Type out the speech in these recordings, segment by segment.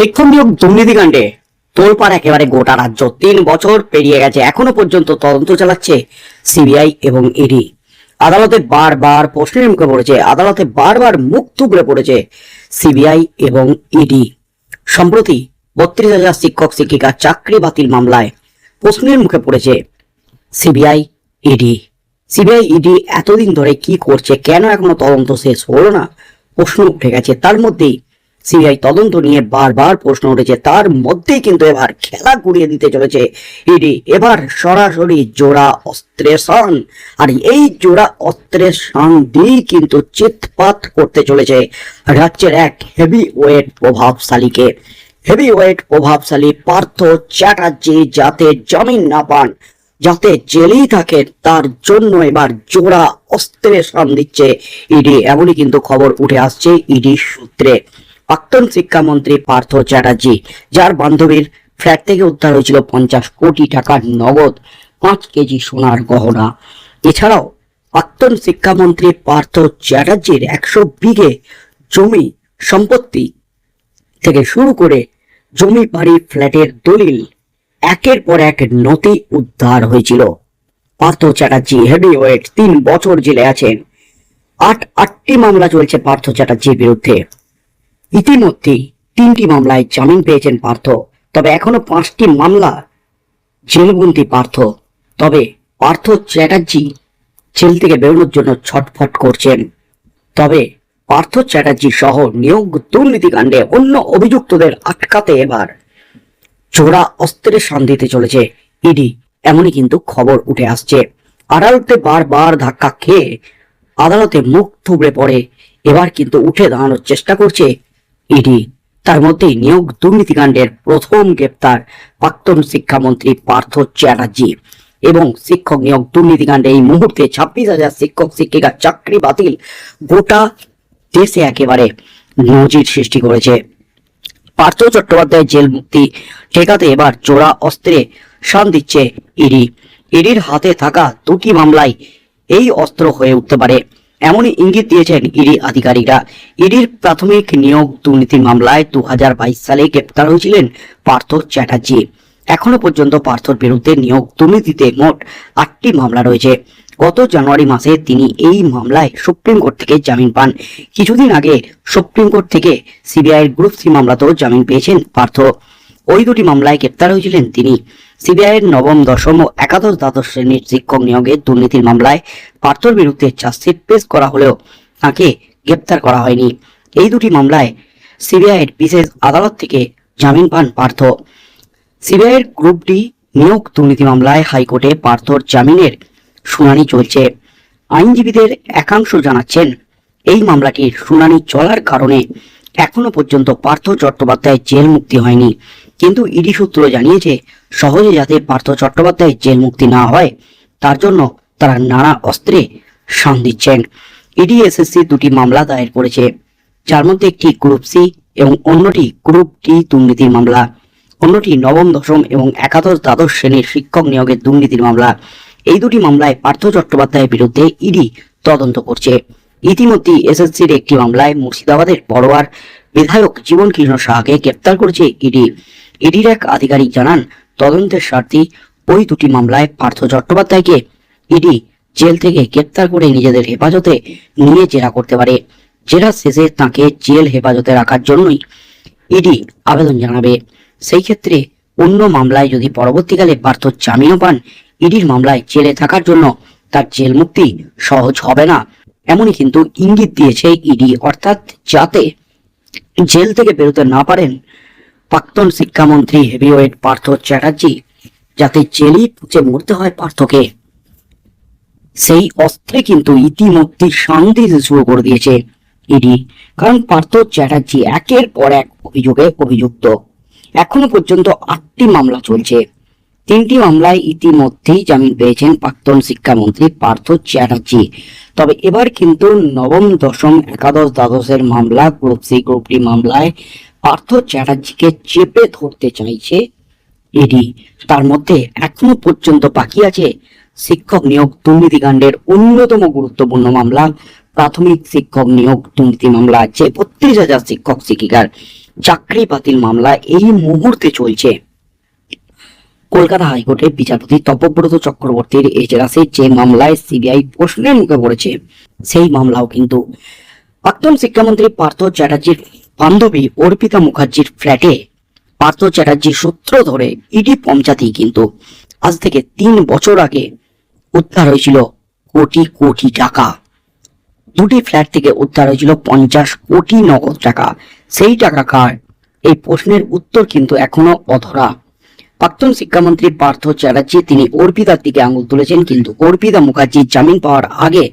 শিক্ষক নিয়োগ দুর্নীতিকাণ্ডে তোলপাড় একেবারে গোটা রাজ্য। তিন বছর পেরিয়ে গেছে, এখনও পর্যন্ত তদন্ত চালাচ্ছে সিবিআই এবং ইডি। আদালতে বারবার প্রশ্নের মুখে পড়েছে, আদালতে বারবার মুখ থুবড়ে পড়েছে সিবিআই এবং ইডি। সম্প্রতি বত্রিশ হাজার শিক্ষক, শিক্ষিকা চাকরি বাতিল মামলায় প্রশ্নের মুখে পড়েছে সিবিআই, ইডি। সিবিআই, ইডি এতদিন ধরে কি করছে, কেন এখনও তদন্ত শেষ হলো না? প্রশ্ন উঠে গেছে। তার মধ্যেই সিবিআই তদন্ত নিয়ে বারবার প্রশ্ন উঠেছে। তার মধ্যেই কিন্তু এবার খেলা ঘুরিয়ে দিতে চলেছে। ইডি, এবার সরাসরি জোড়া অস্ত্রের সন। আর এই জোড়া অস্ত্রের সন দিয়েই কিন্তু চিৎপাত করতে চলেছে রাজ্যের এক হেভি ওয়েট প্রভাবশালীকে। হেভি ওয়েট প্রভাবশালী পার্থ চ্যাটার্জি যাতে জামিন না পান, যাতে জেলেই থাকে, তার জন্য এবার জোড়া অস্ত্রের সাম দিচ্ছে ইডি। এমনই কিন্তু খবর উঠে আসছে ইডি সূত্রে। প্রাক্তন শিক্ষামন্ত্রী পার্থ চ্যাটার্জি, যার বান্ধবীর ফ্ল্যাট থেকে উদ্ধার হয়েছিল পঞ্চাশ কোটি টাকার নগদ পাঁচ কেজি সোনার গহনা। এছাড়াও প্রাক্তন শিক্ষামন্ত্রী পার্থ চ্যাটার্জির একশো বিঘে জমি সম্পত্তি থেকে শুরু করে জমি, বাড়ি, ফ্ল্যাটের দলিল একের পর এক নথি উদ্ধার হয়েছিল। পার্থ চ্যাটার্জি হেভিওয়েট তিন বছর জেলে আছেন। আট আটটি মামলা চলছে পার্থ চ্যাটার্জির বিরুদ্ধে। ইতিমধ্যেই তিনটি মামলায় জামিন পেয়েছেন পার্থ, তবে এখনও পাঁচটি মামলা জেলবন্দি পার্থ। তবে পার্থ চ্যাটার্জি জেল থেকে বেরোনোর জন্য ছটফট করছেন। তবে পার্থ চ্যাটার্জি সহ নিয়োগ দুর্নীতিকাণ্ডে অন্য অভিযুক্তদের আটকাতে এবার জোড়া অস্ত্রের সান দিতে চলেছে। ইডি, এমনই কিন্তু খবর উঠে আসছে। আদালতে বারবার ধাক্কা খেয়ে আদালতে মুখ থুবড়ে পড়ে। এবার কিন্তু উঠে দাঁড়ানোর চেষ্টা করছে ইডি। তার মধ্যেই নিয়োগ দুর্নীতিকাণ্ডের প্রথম গ্রেপ্তার প্রাক্তন শিক্ষামন্ত্রী পার্থ চ্যাটার্জি এবং শিক্ষক নিয়োগ দুর্নীতিকাণ্ডে এই মুহূর্তে ছাব্বিশ হাজার শিক্ষক শিক্ষিকার চাকরি বাতিল। গোটা দেশে একেবারে নজির সৃষ্টি করেছে। পার্থ চট্টোপাধ্যায় জেল মুক্তি ঠেকাতে এবার জোড়া অস্ত্রে শান দিচ্ছে ইডি। ইডির হাতে থাকা দুটি মামলায় এই অস্ত্র হয়ে উঠতে পারে। এমনই ইঙ্গিত দিয়েছেন ইডি আধিকারিকরা। ইডির প্রাথমিক নিয়োগ দুর্নীতি মামলায় দু সালে গ্রেপ্তার হয়েছিলেন পার্থ চ্যাটার্জি। এখনও পর্যন্ত পার্থর বিরুদ্ধে নিয়োগ দুর্নীতিতে মোট আটটি মামলা রয়েছে। গত জানুয়ারি মাসে তিনি এই মামলায় সুপ্রিম কোর্ট থেকে জামিন পান। কিছুদিন আগে সুপ্রিম কোর্ট থেকে সিবিআই গ্রুপ সি মামলাতেও জামিন পেয়েছেন পার্থ। ওই দুটি মামলায় গ্রেপ্তার হয়েছিলেন তিনি। সিবিআই এর নবম, দশম ও একাদশ দ্বাদশ শ্রেণির শিক্ষক নিয়োগের দুর্নীতির মামলায় পার্থর বিরুদ্ধে চার্জশিট পেশ করা হলেও তাকে গ্রেপ্তার করা হয়নি। এই দুটি মামলায় সিবিআই এর বিশেষ আদালত থেকে জামিন পান পার্থ। সিবিআই এর গ্রুপ ডি নিয়োগ দুর্নীতি মামলায় হাইকোর্টে পার্থর জামিনের শুনানি চলছে। আইনজীবীদের একাংশ জানাচ্ছেন, এই মামলাটির শুনানি চলার কারণে এখনও পর্যন্ত পার্থ চট্টোপাধ্যায় জেল মুক্তি হয়নি। কিন্তু ইডি সূত্র জানিয়েছে, সহজে যাতে পার্থ চট্টোপাধ্যায় জেল মুক্তি না হয়, তার জন্য তারা নানা অস্ত্রে শান দিচ্ছেন। ইডি এসএসসি দুটি মামলা দায়ের করেছে। যার মধ্যে একটি গ্রুপ সি এবং অন্যটি গ্রুপ ডি দুর্নীতির মামলা। অন্যটি নবম, দশম এবং একাদশ দ্বাদশ শ্রেণির শিক্ষক নিয়োগের দুর্নীতির মামলা। এই দুটি মামলায় পার্থ চট্টোপাধ্যায়ের বিরুদ্ধে ইডি তদন্ত করছে। ইতিমধ্যে এসএসসির একটি মামলায় মুর্শিদাবাদের বড়োয়ার বিধায়ক জীবন কৃষ্ণ সাহাকে গ্রেপ্তার করেছে ইডি। ইডির এক আধিকারিক জানান, তদন্তের স্বার্থে ওই দুটি মামলায় পার্থ চট্টোপাধ্যায়কে ইডি জেল থেকে গ্রেপ্তার করে নিজেদের হেফাজতে নিয়ে জেরা করতে পারে। জেরা শেষে তাকে জেল হেফাজতে রাখার জন্যই ইডি আবেদন জানাবে। সেই ক্ষেত্রে অন্য মামলায় যদি পরবর্তীকালে পার্থ জামিনও পান, ইডির মামলায় জেলে থাকার জন্য তার জেল মুক্তি সহজ হবে না। এমনই কিন্তু ইঙ্গিত দিয়েছে ইডি। অর্থাৎ যাতে জেল থেকে বেরোতে না পারেন প্রাক্তন শিক্ষামন্ত্রী হেভিওয়েট পার্থ চ্যাটার্জি, যাতে জেলই পুচে মরতে হয় পার্থকে। সেই অস্ত্রে কিন্তু ইতিমধ্যে শান্তি শুরু করে দিয়েছে ইডি, কারণ পার্থ চ্যাটার্জি একের পর এক অভিযোগে অভিযুক্ত। এখনও পর্যন্ত আটটি মামলা চলছে। তিনটি মামলায় ইতিমধ্যেই জামিন পেয়েছেন প্রাক্তন শিক্ষামন্ত্রী পার্থ চ্যাটার্জি। তবে এবার কিন্তু নবম, দশম, একাদশ দ্বাদশের মামলা, গ্রুপ সি, গ্রুপ ডি মামলায় পার্থ চ্যাটার্জিকে চেপে ধরতে চাইছে ইডি তার মধ্যে এখনও পর্যন্ত বাকি আছে শিক্ষক নিয়োগ দুর্নীতিকাণ্ডের অন্যতম গুরুত্বপূর্ণ মামলা, প্রাথমিক শিক্ষক নিয়োগ দুর্নীতি মামলা আছে বত্রিশ হাজার শিক্ষক শিক্ষিকার। চাকরি বাতিল মামলা এই মুহূর্তে চলছে। কলকাতা হাইকোর্টের বিচারপতি তপব্রত চক্রবর্তীর এজলাসে যে মামলায় সিবিআই প্রশ্নের মুখে পড়েছে, সেই মামলাও কিন্তু। প্রাক্তন শিক্ষামন্ত্রী পার্থ চ্যাটার্জির বান্ধবী অর্পিতা মুখার্জির ফ্ল্যাটে পার্থ চ্যাটার্জির সূত্র ধরে ইডি পৌঁছাতেই কিন্তু আজ থেকে তিন বছর আগে উদ্ধার হয়েছিল কোটি কোটি টাকা। দুটি ফ্ল্যাট থেকে উদ্ধার হয়েছিল পঞ্চাশ কোটি নগদ টাকা। সেই টাকা কার এই প্রশ্নের উত্তর কিন্তু এখনও অধরা। প্রাক্তন শিক্ষামন্ত্রী পার্থ চ্যাটার্জি তিনি অর্পিতার দিকে আঙুল তুলেছেন, কিন্তু অর্পিতা মুখার্জির জামিন পাওয়ার আগে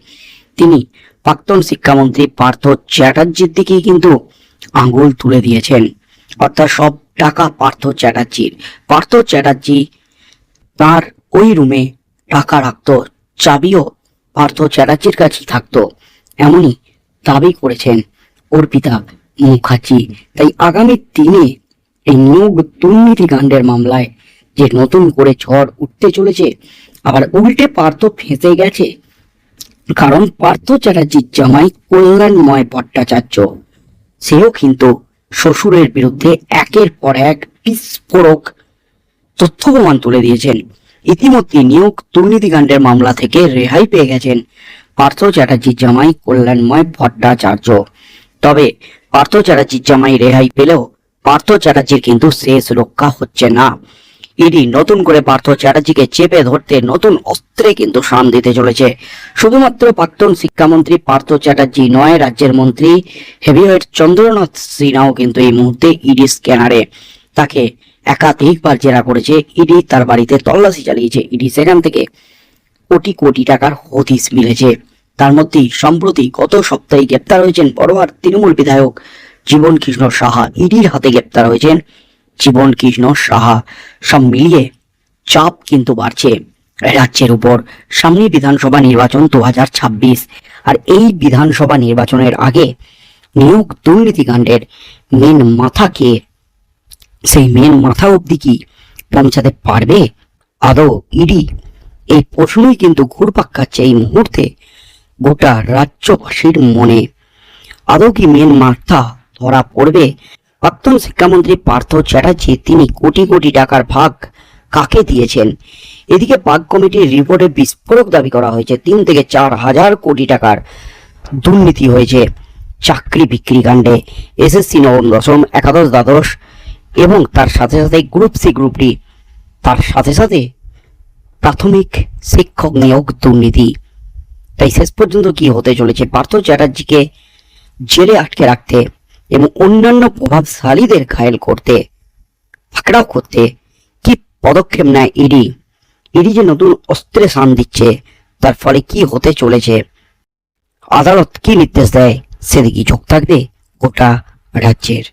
তিনি প্রাক্তন শিক্ষামন্ত্রী পার্থ চ্যাটার্জির দিকেই কিন্তু আঙুল তুলে দিয়েছেন। অর্থাৎ সব টাকা পার্থ চ্যাটার্জির। পার্থ চ্যাটার্জি তার ওই রুমে টাকা রাখতো, চাবিও পার্থ চ্যাটার্জির কাছেই থাকতো, এমনই দাবি করেছেন অর্পিতা মুখার্জি। তাই আগামী দিনে এই নিয়োগ দুর্নীতি কাণ্ডের মামলায় যে নতুন করে ঝড় উঠতে চলেছে, আবার উল্টে পার্থ ফেঁসে গেছে। কারণ পার্থ চ্যাটার্জির জামাই কল্যাণময় ভট্টাচার্য। সেও কিন্তু শ্বশুরের বিরুদ্ধে একের পর এক বিস্ফোরক তথ্য প্রমাণ তুলে দিয়েছেন। ইতিমধ্যে নিয়োগ দুর্নীতিকাণ্ডের মামলা থেকে রেহাই পেয়ে গেছেন পার্থ চ্যাটার্জির জামাই কল্যাণময় ভট্টাচার্য। তবে পার্থ চ্যাটার্জির জামাই রেহাই পেলেও পার্থ চ্যাটার্জির কিন্তু শেষ রক্ষা হচ্ছে না। ইডি নতুন করে পার্থ চ্যাটার্জিকে চেপে ধরতে নতুন অস্ত্রে কিন্তু শান দিতে চলেছে। শুধুমাত্র প্রাক্তন শিক্ষামন্ত্রী পার্থ চ্যাটার্জি নয়, রাজ্যের মন্ত্রী হেভিওয়েট চন্দ্রনাথ সিনহাও কিন্তু এই মুহূর্তে ইডি স্ক্যানারে। তাকে একাধিকবার জেরা করেছে ইডি, তার বাড়িতে তল্লাশি চালিয়েছে ইডি, সেখান থেকে কোটি কোটি টাকার হদিস মিলেছে। তার মধ্যেই সম্প্রতি গত সপ্তাহে গ্রেপ্তার হয়েছেন বড়োয়ার তৃণমূল বিধায়ক জীবন কৃষ্ণ সাহা, ইডির হাতে গ্রেপ্তার হয়েছেন জীবন কৃষ্ণ সাহা সব মিলিয়ে চাপ কিন্তু বাড়ছে। রাজ্যের উপর সামনে বিধানসভা নির্বাচন দু হাজার ছাব্বিশ, আর এই বিধানসভা নির্বাচনের আগে নিয়োগ দুর্নীতিকাণ্ডের মেন মাথা কে? সেই মেন মাথা অবধি কি পৌঁছাতে পারবে? আদৌ ইডি? এই প্রশ্নই কিন্তু ঘুরপাক খাচ্ছে এই মুহূর্তে গোটা রাজ্যবাসীর মনে। আদৌ কি মেন মাথা ধরা পড়বে? প্রাক্তন শিক্ষামন্ত্রী পার্থ চ্যাটার্জি তিনি কোটি কোটি টাকার ভাগ কাকে দিয়েছেন? এদিকে পাক কমিটির রিপোর্টে বিস্ফোরক দাবি করা হয়েছে। তিন থেকে চার হাজার কোটি টাকার দুর্নীতি হয়েছে চাকরি বিক্রি কাণ্ডে। এসএসসি নবম, দশম, একাদশ, দ্বাদশ এবং তার সাথে সাথে গ্রুপ সি, গ্রুপ ডি। তার সাথে সাথে প্রাথমিক শিক্ষক নিয়োগ দুর্নীতি। তাই শেষ পর্যন্ত কি হতে চলেছে? পার্থ চ্যাটার্জিকে জেলে আটকে রাখতে এবং অন্যান্য প্রভাবশালীদের ঘায়েল করতে পাকড়াও করতে কি পদক্ষেপ নেয় ইডি? ইডি যে নতুন অস্ত্রে সান দিচ্ছে, তার ফলে কি হতে চলেছে? আদালত কি নির্দেশ দেয়? সেদিকে চোখ থাকবে গোটা রাজ্যের।